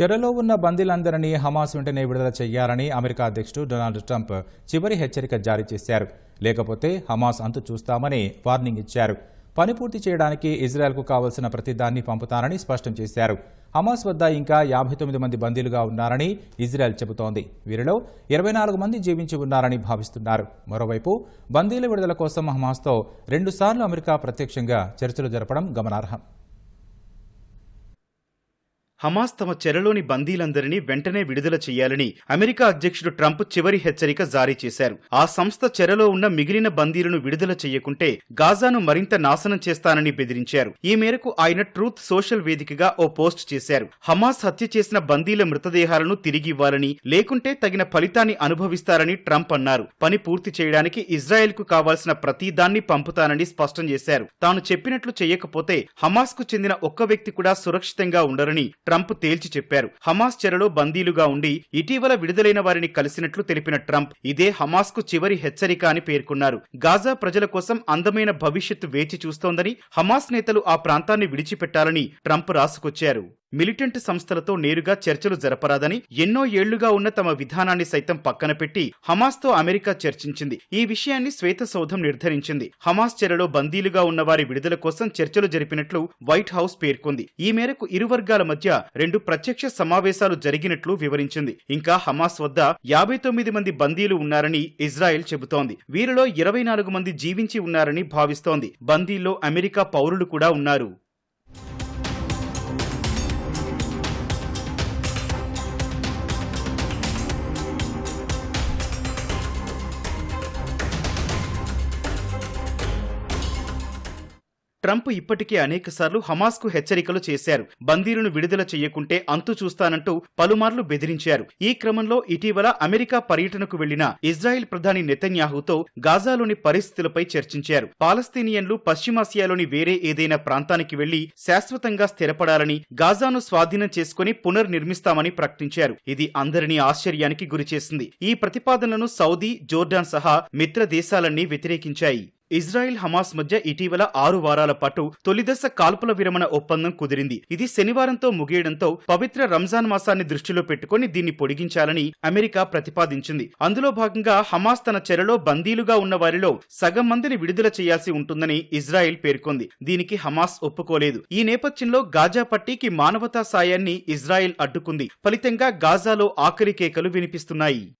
చెరలో ఉన్న బందీలందరినీ హమాస్ వెంటనే విడుదల చేయాలని అమెరికా అధ్యక్షుడు డొనాల్డ్ ట్రంప్ చివరి హెచ్చరిక జారీ చేశారు. లేకపోతే హమాస్ అంతు చూస్తామని వార్నింగ్ ఇచ్చారు. పని పూర్తి చేయడానికి ఇజ్రాయెల్కు కావలసిన ప్రతిదాన్ని పంపుతానని స్పష్టం చేశారు. హమాస్ వద్ద ఇంకా యాభై తొమ్మిది మంది బందీలుగా ఉన్నారని ఇజ్రాయెల్ చెబుతోంది. వీరిలో ఇరవై నాలుగు మంది జీవించి ఉన్నారని భావిస్తున్నారు. మరోవైపు బందీల విడుదల కోసం హమాస్తో రెండుసార్లు అమెరికా ప్రత్యక్షంగా చర్చలు జరపడం గమనార్హం. హమాస్ తమ చెరలోని బందీలందరినీ వెంటనే విడుదల చేయాలని అమెరికా అధ్యక్షుడు ట్రంప్ చివరి హెచ్చరిక జారీ చేశారు. ఆ సంస్థ చెరలో ఉన్న మిగిలిన బందీలను విడుదల చేయకుంటే గాజాను మరింత నాశనం చేస్తానని బెదిరించారు. ఈ మేరకు ఆయన ట్రూత్ సోషల్ వేదికగా ఓ పోస్ట్ చేశారు. హమాస్ హత్య చేసిన బందీల మృతదేహాలను తిరిగి ఇవ్వాలని లేకుంటే తగిన ఫలితాన్ని అనుభవిస్తారని ట్రంప్ అన్నారు. పని పూర్తి చేయడానికి ఇజ్రాయెల్కు కావాల్సిన ప్రతిదాన్ని పంపుతానని స్పష్టం చేశారు. తాను చెప్పినట్లు చేయకపోతే హమాస్కు చెందిన ఒక్క వ్యక్తి కూడా సురక్షితంగా ఉండరని ట్రంప్ తేల్చి చెప్పారు. హమాస్ చెరలో బందీలుగా ఉండి ఇటీవల విడుదలైన వారిని కలిసినట్లు తెలిపిన ట్రంప్ ఇదే హమాస్కు చివరి హెచ్చరిక అని పేర్కొన్నారు. గాజా ప్రజల కోసం అందమైన భవిష్యత్తు వేచి చూస్తోందని హమాస్ నేతలు ఆ ప్రాంతాన్ని విడిచిపెట్టాలని ట్రంప్ రాసుకొచ్చారు. మిలిటెంట్ సంస్థలతో నేరుగా చర్చలు జరపరాదని ఎన్నో ఏళ్ళుగా ఉన్న తమ విధానాన్ని సైతం పక్కన పెట్టి హమాస్తో అమెరికా చర్చించింది. ఈ విషయాన్ని శ్వేత సౌధం నిర్ధారించింది. హమాస్ చెరలో బందీలుగా ఉన్న వారి విడుదల కోసం చర్చలు జరిపినట్లు వైట్ హౌస్ పేర్కొంది. ఈ మేరకు ఇరు వర్గాల మధ్య రెండు ప్రత్యక్ష సమావేశాలు జరిగినట్లు వివరించింది. ఇంకా హమాస్ వద్ద యాభై తొమ్మిది మంది బందీలు ఉన్నారని ఇజ్రాయెల్ చెబుతోంది. వీరిలో ఇరవై నాలుగు మంది జీవించి ఉన్నారని భావిస్తోంది. బందీల్లో అమెరికా పౌరులు కూడా ఉన్నారు. ట్రంప్ ఇప్పటికే అనేకసార్లు హమాస్కు హెచ్చరికలు చేశారు. బందీలను విడుదల చేయకుంటే అంతు చూస్తానంటూ పలుమార్లు బెదిరించారు. ఈ క్రమంలో ఇటీవల అమెరికా పర్యటనకు వెళ్ళిన ఇజ్రాయెల్ ప్రధాని నెతన్యాహుతో గాజాలోని పరిస్థితులపై చర్చించారు. పాలస్తీనియన్లు పశ్చిమాసియాలోని వేరే ఏదైనా ప్రాంతానికి వెళ్ళి శాశ్వతంగా స్థిరపడాలని గాజాను స్వాధీనం చేసుకుని పునర్నిర్మిస్తామని ప్రకటించారు. ఇది అందరినీ ఆశ్చర్యానికి గురిచేసింది. ఈ ప్రతిపాదనను సౌదీ జోర్డాన్ సహా మిత్ర దేశాలన్నీ వ్యతిరేకించాయి. ఇజ్రాయెల్ హమాస్ మధ్య ఇటీవల ఆరు వారాల పాటు తొలిదశ కాల్పుల విరమణ ఒప్పందం కుదిరింది. ఇది శనివారంతో ముగియడంతో పవిత్ర రంజాన్ మాసాన్ని దృష్టిలో పెట్టుకుని దీన్ని పొడిగించాలని అమెరికా ప్రతిపాదించింది. అందులో భాగంగా హమాస్ తన చెరలో బందీలుగా ఉన్న వారిలో సగం మందిని విడుదల చేయాల్సి ఉంటుందని ఇజ్రాయెల్ పేర్కొంది. దీనికి హమాస్ ఒప్పుకోలేదు. ఈ నేపథ్యంలో గాజా పట్టీకి మానవతా సాయాన్ని ఇజ్రాయెల్ అడ్డుకుంది. ఫలితంగా గాజాలో ఆఖరి కేకలు వినిపిస్తున్నాయి.